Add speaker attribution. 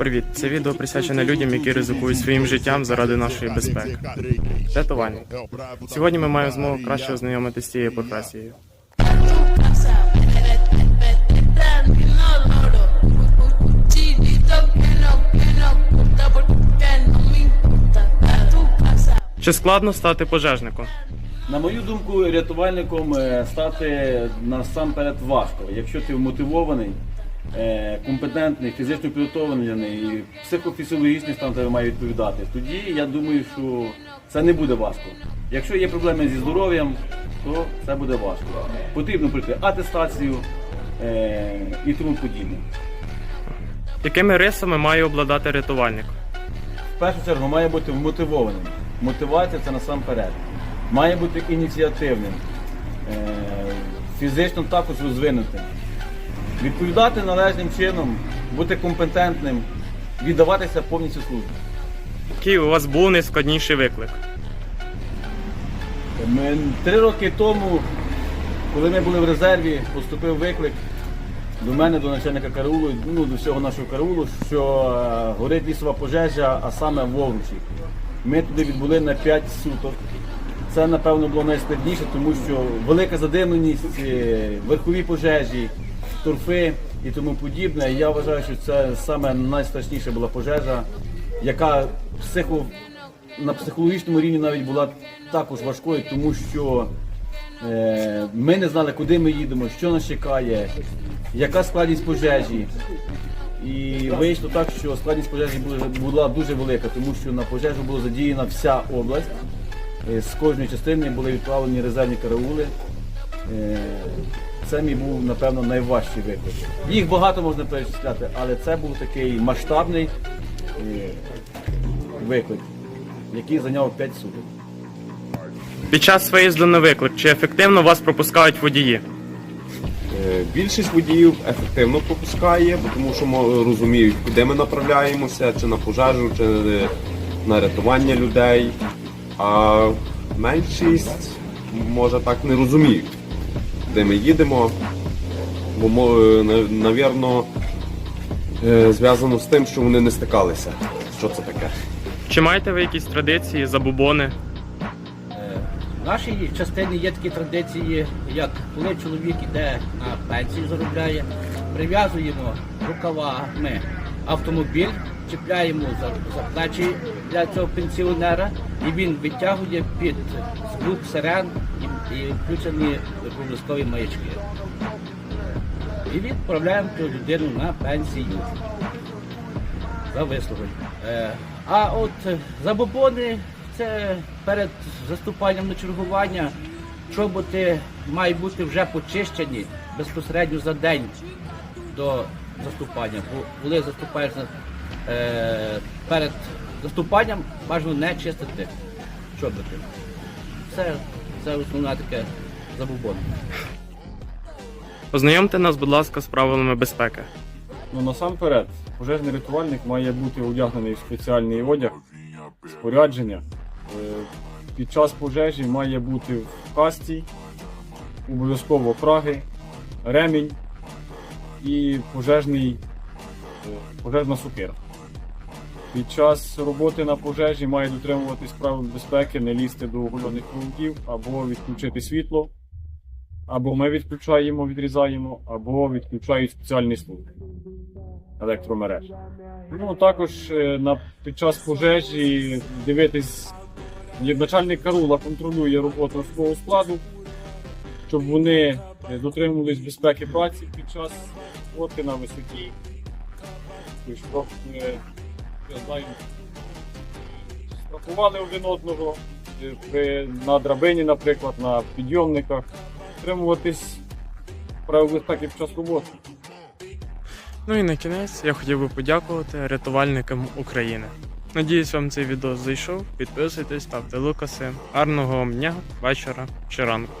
Speaker 1: Привіт! Це відео присвячене людям, які ризикують своїм життям заради нашої безпеки. Рятувальник. Сьогодні ми маємо змогу краще ознайомитися з цією професією. Чи складно стати пожежником?
Speaker 2: На мою думку, рятувальником е, стати насамперед важко. Якщо ти мотивований, е, компетентний, фізично підготовлений і психофізіологічний стан тебе має відповідати, тоді я думаю, що це не буде важко. Якщо є проблеми зі здоров'ям, то це буде важко. Потрібно пройти атестацію е, і тому подібне.
Speaker 1: Якими рисами має обладати рятувальник?
Speaker 2: В першу чергу має бути вмотивованим. Мотивація це насамперед. Має бути ініціативним, е, фізично також розвинутим. Відповідати належним чином, бути компетентним, віддаватися повністю службі.
Speaker 1: Який у вас був найскладніший виклик?
Speaker 2: Ми, три роки тому, коли ми були в резерві, поступив виклик до мене, до начальника караулу, ну, до всього нашого караулу, що е, горить лісова пожежа, а саме в Вовручі. Ми туди відбули на 5 суток. Це, напевно, було найскладніше, тому що велика задимленість, е, верхові пожежі, торфи і тому подібне. Я вважаю, що це саме найстрашніша була пожежа, яка психо, на психологічному рівні навіть була також важкою, тому що е, ми не знали, куди ми їдемо, що нас чекає, яка складність пожежі. І вийшло так, що складність пожежі була, дуже велика, тому що на пожежу була задіяна вся область. Е, З кожної частини були відправлені резервні караули. Е, Це мій був, напевно, найважчий виклик. Їх багато можна перечисляти, але це був такий масштабний е, виклик, який зайняв 5 суток.
Speaker 1: Під час виїзду на виклик, чи ефективно вас пропускають водії?
Speaker 3: Е, Більшість водіїв ефективно пропускає, тому що розуміють, куди ми направляємося, чи на пожежу, чи на рятування людей. А меншість може так не розуміють, де ми їдемо. Бо е, на- навірно е, зв'язано з тим, що вони не стикалися. Що це таке?
Speaker 1: Чи маєте ви якісь традиції, забубони?
Speaker 4: В нашій частині є такі традиції, як коли чоловік йде на пенсію, заробляє, прив'язуємо рукавами автомобіль, чіпляємо за, за плечі для цього пенсіонера, і він витягує під звук сирен і, і включені проблискові маячки. І відправляємо цю людину на пенсію за вислугою. Е, а от забобони це перед заступанням на чергування. Чоботи мають бути вже почищені безпосередньо за день до заступання. Бо коли заступаєш на- е, перед заступанням, бажано не чистити чоботи. Це, це основна таке забобон.
Speaker 1: Ознайомте нас, будь ласка, з правилами безпеки.
Speaker 5: Ну насамперед, пожежний рятувальник має бути одягнений в спеціальний одяг, спорядження. Е, Під час пожежі має бути в касті, обов'язково краги, ремінь і пожежний, е, пожежна сукира. Під час роботи на пожежі має дотримуватись правил безпеки, не лізти до оголених проводів або відключити світло, або ми відключаємо, відрізаємо, або відключають спеціальні служби електромереж. Ну також е, на під час пожежі дивитись, начальник карула контролює роботу свого складу, щоб вони е, дотримувались безпеки праці під час роботи на висоті. Тобто, щоб е, я знаю, страхували один одного е, на драбині, наприклад, на підйомниках, дотримуватись правил безпеки під час роботи.
Speaker 1: Ну і на кінець я хотів би подякувати рятувальникам України. Надіюсь, вам цей відео зайшов. Підписуйтесь, ставте лукаси. Гарного вам дня, вечора чи ранку.